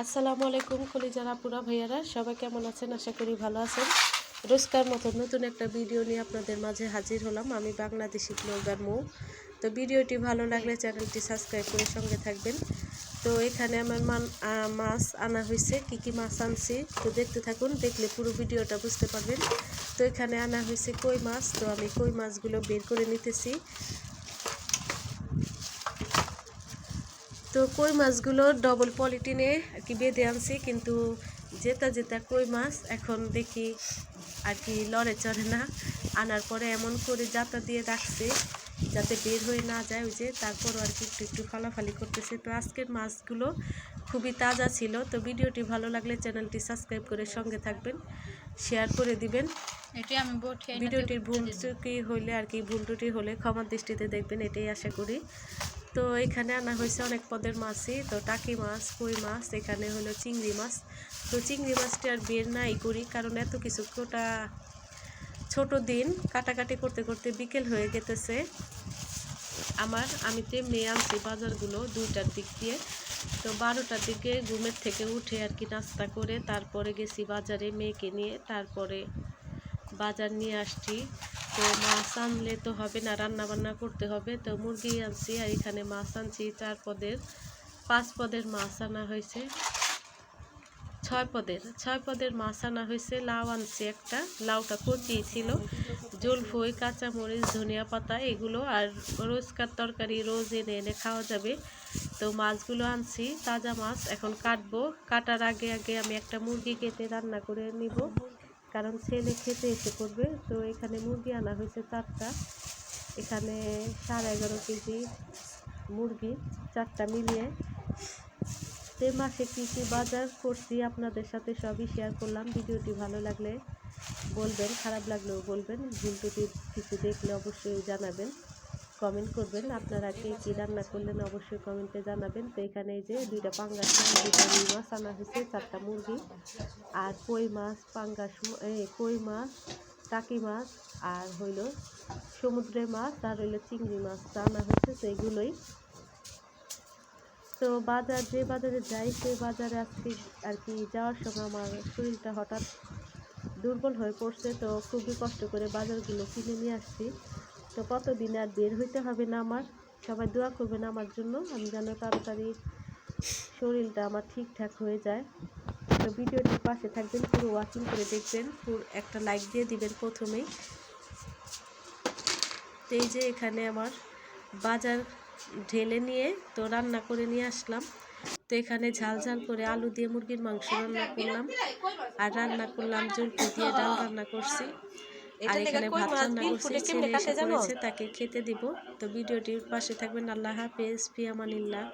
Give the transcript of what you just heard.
আসসালামু আলাইকুম কলিজারা পুরা ভাইয়ারা, সবাই কেমন আছেন? আশা করি ভালো আছেন। রোজকার মতো নতুন একটা ভিডিও নিয়ে আপনাদের মাঝে হাজির হলাম। আমি বাংলাদেশি ব্লগার মৌ। তো ভিডিওটি ভালো লাগলে চ্যানেলটি সাবস্ক্রাইব করে সঙ্গে থাকবেন। তো এখানে আমার মান মাছ আনা হয়েছে। কি কি মাছ আনছি, তো দেখতে থাকুন। দেখলে পুরো ভিডিওটা বুঝতে পারবেন। তো এখানে আনা হয়েছে কই মাছ। তো আমি কই মাছগুলো বের করে নিতেছি। তো কই মাছগুলো ডবল পলিটিনে আর কি বেঁধে আনছি কিন্তু যেটা যেটা কই মাছ এখন দেখি আর কি লড়ে চড়ে না। আনার পরে এমন করে জাতা দিয়ে রাখছে যাতে বের হয়ে না যায় ওই যে তারপরও আর কি একটু একটু ফালাফালি করতেছে। তো আজকের মাছগুলো খুবই তাজা ছিল তো ভিডিওটি ভালো লাগলে চ্যানেলটি সাবস্ক্রাইব করে সঙ্গে থাকবেন শেয়ার করে দিবেন। এটি আমি ভিডিওটির ভুল ত্রুটি হইলে আর কি ভুল ত্রুটি হলে ক্ষমার দৃষ্টিতে দেখবেন এটাই আশা করি। তো এখানে আনা হয়েছে অনেক পদের মাছই, তো টাকি মাছ কই মাছ, এখানে হলো চিংড়ি মাছ। তো চিংড়ি মাছটি আর বের নাই করি কারণ এত কিছু কোটা ছোট দিন কাটাকাটি করতে করতে বিকেল হয়ে গেতেছে। আমার আমি তো তেমনি আনছি বাজারগুলো দুইটার দিক দিয়ে। তো বারোটার দিকে ঘুমের থেকে উঠে আর কি নাস্তা করে, তারপরে গেছি বাজারে মেয়েকে নিয়ে, তারপরে বাজার নিয়ে আসছি। তো মাছ আনলে তো হবে না রান্না বান্না করতে হবে। তো মুরগি আনছি আর এখানে মাছ আনছি চার পদের, পাঁচ পদের মাছ আনা হয়েছে। ছয় পদের ছয় পদের মাছ আনা হয়েছে। লাউ আনছি একটা, লাউটা কচি ছিল। জলফই কাঁচামরিচ, ধনিয়া পাতা এগুলো আর রোজকার তরকারি রোজ এনে এনে খাওয়া যাবে। তো মাছগুলো আনছি, তাজা মাছ এখন কাটবো। কাটার আগে আগে আমি একটা মুরগি কেটে রান্না করে নিব। কারণ ছেলে খেতে এসে করবে। তো এখানে মুরগি আনা হয়েছে চারটা। এখানে সাড়ে এগারো কেজি মুরগি, চারটা মিলিয়ে। সে মাসে কী কী বাজার করছি আপনাদের সাথে সবই শেয়ার করলাম। ভিডিওটি ভালো লাগলে বলবেন, খারাপ লাগলেও বলবেন। ভুল টুটি কিছু দেখলে অবশ্যই জানাবেন। কমেন্ট করবেন। আপনারা কে কী রান্না করলেন অবশ্যই কমেন্টে জানাবেন। তো এখানে যে দুইটা পাঙ্গাস মাছ রুই মাছ আনা হয়েছে, চারটা মুরগি আর কই মাছ, পাঙ্গাস কই মাছ, টাকি মাছ আর হইল সমুদ্রের মাছ আর হইল চিংড়ি মাছ আনা হয়েছে তো এগুলোই। তো বাজার, যে বাজারে যাই সেই বাজারে আজকে আর কি যাওয়ার সময় আমার শরীরটা হঠাৎ দুর্বল হয়ে পড়ছে তো খুবই কষ্ট করে বাজারগুলো কিনে নিয়ে আসছি। তো কতদিন আর বের হইতে হবে না আমার? সবাই দোয়া করবেন আমার জন্য। আমি যেন তাড়াতাড়ি শরীরটা আমার ঠিকঠাক হয়ে যায়। তো ভিডিওটির পাশে থাকবেন, পুরো ওয়াচিং করে দেখবেন। পুরো একটা লাইক দিয়ে দিবেন প্রথমেই। তো এই যে এখানে আমার বাজার ঢেলে নিয়ে তো রান্না করে নিয়ে আসলাম। তো এখানে ঝাল ঝাল করে আলু দিয়ে মুরগির মাংস রান্না করলাম। আর রান্না করলাম জলপি দিয়ে ডাল রান্না করছি। আর এখানে ভাত রান্না করছি ছেলে এসে করেছে তাকে খেতে দিব। তো ভিডিওটির পাশে থাকবেন আল্লাহ হাফেজ ফিয়ামানিল্লাহ